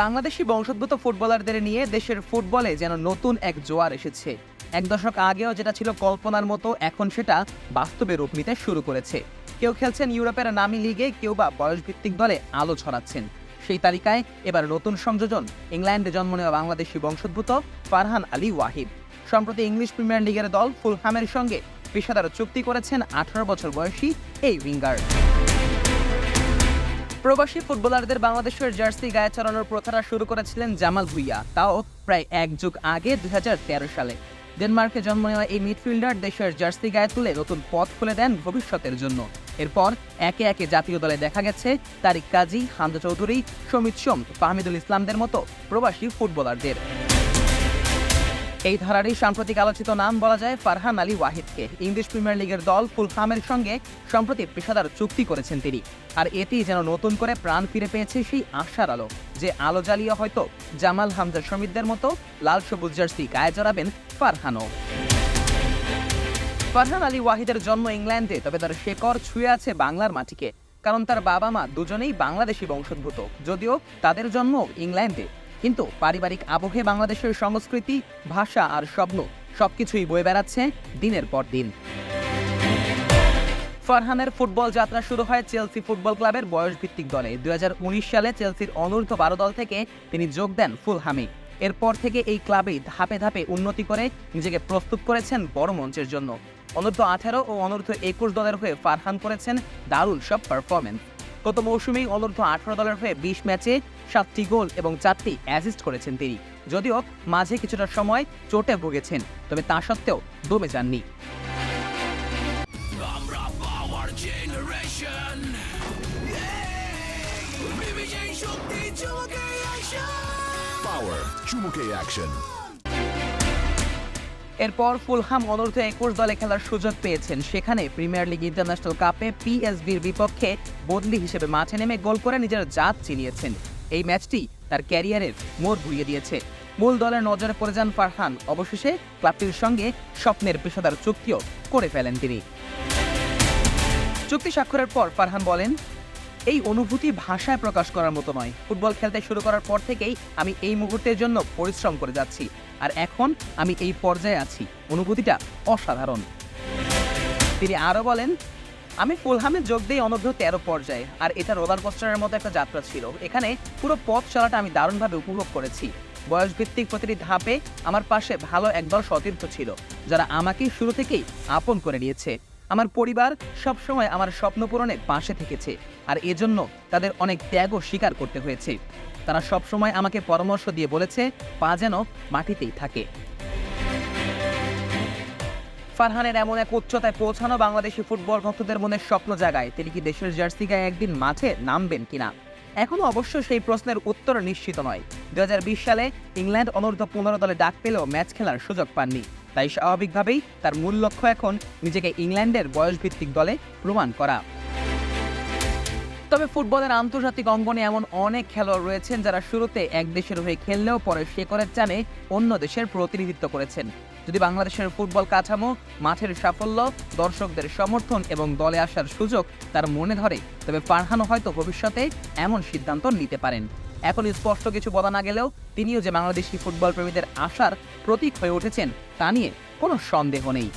বাংলাদেশি বংশোদ্ভূত ফুটবলারদের নিয়ে দেশের ফুটবলে যেন নতুন এক জোয়ার এসেছে। এক দশক আগেও যেটা ছিল কল্পনার মতো, এখন সেটা বাস্তবে রূপ নিতে শুরু করেছে। কেউ খেলছেন ইউরোপের নামি লিগে, কেউ বা বয়সভিত্তিক দলে আলো ছড়াচ্ছেন। সেই তালিকায় এবার নতুন সংযোজন, ইংল্যান্ডে জন্ম নেওয়া বাংলাদেশি বংশোদ্ভূত ফারহান আলী ওয়াহিদ। সম্প্রতি ইংলিশ প্রিমিয়ার লিগের দল ফুলহামের সঙ্গে পেশাদার চুক্তি করেছেন আঠারো বছর বয়সী এই উইঙ্গার। প্রবাসী ফুটবলারদের বাংলাদেশের জার্সি গায়ে চড়ানোর প্রথাটা শুরু করেছিলেন জামাল ভুইয়া। তাও প্রায় এক যুগ আগে, দুই হাজার তেরো সালে। ডেনমার্কে জন্ম নেওয়া এই মিডফিল্ডার দেশের জার্সি গায়ে তুলে নতুন পথ খুলে দেন ভবিষ্যতের জন্য। এরপর একে একে জাতীয় দলে দেখা গেছে তারিক কাজী, হামজা চৌধুরী, সমিত সোম, ফাহমিদুল ইসলামদের মতো প্রবাসী ফুটবলারদের। এই ধারারই সাম্প্রতিক আলোচিত নাম বলা যায় ফারহান আলী ওয়াহিদকে। ইংলিশ প্রিমিয়ার লিগের দল ফুলহামের সঙ্গে সম্প্রতি পেশাদার চুক্তি করেছেন তিনি। আর এতেই যেন নতুন করে প্রাণ ফিরে পেয়েছে সেই আশার আলো, যে আলো জ্বালিয়ে হয়তো জামাল হামজা সমিতদের মতো লাল সবুজ জার্সি গায়ে জড়াবেন ফারহানও। ফারহান আলী ওয়াহিদের জন্ম ইংল্যান্ডে, তবে তার শেকড় ছুঁয়ে আছে বাংলার মাটিকে। কারণ তার বাবা মা দুজনেই বাংলাদেশি বংশোদ্ভূত, যদিও তাদের জন্ম ইংল্যান্ডে। কিন্তু পারিবারিক আবহে বাংলাদেশের সংস্কৃতি, ভাষা আর স্বপ্ন সবকিছুই বয়ে বেড়াচ্ছে দিনের পর দিন। ফারহানের ফুটবল যাত্রা শুরু হয় চেলসি ফুটবল ক্লাবের বয়সভিত্তিক দলে। দুই হাজার উনিশ সালে চেলসির অনূর্ধ্ব বারো দল থেকে তিনি যোগ দেন ফুলহামে। এরপর থেকে এই ক্লাবেই ধাপে ধাপে উন্নতি করে নিজেকে প্রস্তুত করেছেন বড় মঞ্চের জন্য। অনূর্ধ্ব আঠারো ও অনূর্ধ্ব একুশ দলের হয়ে ফারহান করেছেন দারুণ সব পারফরমেন্স গত মৌসুমেই অনূর্ধ্ব আঠারো দলের হয়ে বিশ ম্যাচে সাতটি গোল এবং চারটি অ্যাসিস্ট করেছেন তিনি। যদিও মাঝে কিছুটা সময় চোটে ভুগেছেন, তবে তা সত্ত্বেও দমে যাননি। চুমুকে অ্যাকশন এরপর ফুলহাম অনূর্ধ্ব একুশ দলে খেলার সুযোগ পেয়েছেন। সেখানে প্রিমিয়ার লিগ ইন্টারন্যাশনাল কাপে পিএসবির বিপক্ষে বদলি হিসেবে মাঠে নেমে গোল করে নিজের জাত চিনিয়েছেন এই ম্যাচটি তার ক্যারিয়ারের মোড় ঘুরিয়ে দিয়েছে। মূল দলের নজরে পড়ে যান ফারহান। অবশেষে ক্লাবটির সঙ্গে স্বপ্নের পেশাদার চুক্তিও করে ফেলেন তিনি। চুক্তি স্বাক্ষরের পর ফারহান বলেন এই অনুভূতি ভাষায় প্রকাশ করার মতো নয়। ফুটবল খেলতে শুরু করার পর থেকেই আমি এই মুহূর্তের জন্য পরিশ্রম করে যাচ্ছি। আর এখন আমি এই পর্যায়ে আছি। অনুভূতিটা অসাধারণ। তিনি আরও বলেন, আমি ফুলহামে যোগ দিই অনূর্ধ্ব তেরো পর্যায়ে, আর এটা রোলার কোস্টারের মতো একটা যাত্রা ছিল। এখানে পুরো পথ চলাটা আমি দারুণভাবে উপভোগ করেছি। বয়সভিত্তিক প্রতিটি ধাপে আমার পাশে ভালো একদল সতীর্থ ছিল, যারা আমাকে শুরু থেকেই আপন করে নিয়েছে। আমার পরিবার সবসময় আমার স্বপ্ন পূরণে পাশে থেকেছে আর এজন্য তাদের অনেক ত্যাগও স্বীকার করতে হয়েছে। তারা সবসময় আমাকে পরামর্শ দিয়ে বলেছে, পা যেন মাটিতেই থাকে। ফারহানের এমন এক উচ্চতায় পৌঁছানো বাংলাদেশি ফুটবল ভক্তদের মনে স্বপ্ন জাগায়। তিনি কি দেশের জার্সি গায়ে একদিন মাঠে নামবেন কিনা? এখনও অবশ্য সেই প্রশ্নের উত্তর নিশ্চিত নয়। দু সালে ইংল্যান্ড অনূর্ধ্ব পনেরো দলে ডাক পেলেও ম্যাচ খেলার সুযোগ পাননি। তাই স্বাভাবিকভাবেই তার মূল লক্ষ্য এখন নিজেকে ইংল্যান্ডের বয়সভিত্তিক দলে প্রমাণ করা। তবে ফুটবলের আন্তর্জাতিক অঙ্গনে এমন অনেক খেলোয়াড় রয়েছেন যারা শুরুতে এক দেশের হয়ে খেললেও পরে শেকরের চানে অন্য দেশের প্রতিনিধিত্ব করেছেন। যদি বাংলাদেশের ফুটবল কাঠামো, মাঠের সাফল্য, দর্শকদের সমর্থন এবং দলে আসার সুযোগ তার মনে ধরে, তবে ফারহানও হয়তো ভবিষ্যতে এমন সিদ্ধান্ত নিতে পারেন। এখন স্পষ্ট কিছু বলা না গেলেও তিনিও যে বাংলাদেশি ফুটবল প্রেমীদের আশার প্রতীক হয়ে উঠেছেন, তা নিয়ে কোনো সন্দেহ নেই।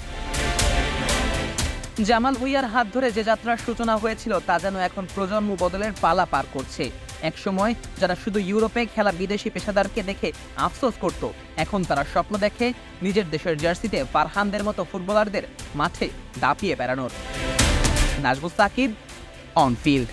জামাল ভুইয়ার হাত ধরে যে যাত্রার সূচনা হয়েছিল, তা যেন এখন প্রজন্ম বদলের পালা পার করছে। একসময় যারা শুধু ইউরোপে খেলা বিদেশি পেশাদারকে দেখে আফসোস করত, এখন তারা স্বপ্ন দেখে নিজের দেশের জার্সিতে ফারহানদের মতো ফুটবলারদের মাঠে দাপিয়ে বেড়ানোর। Nazbul Shakib on field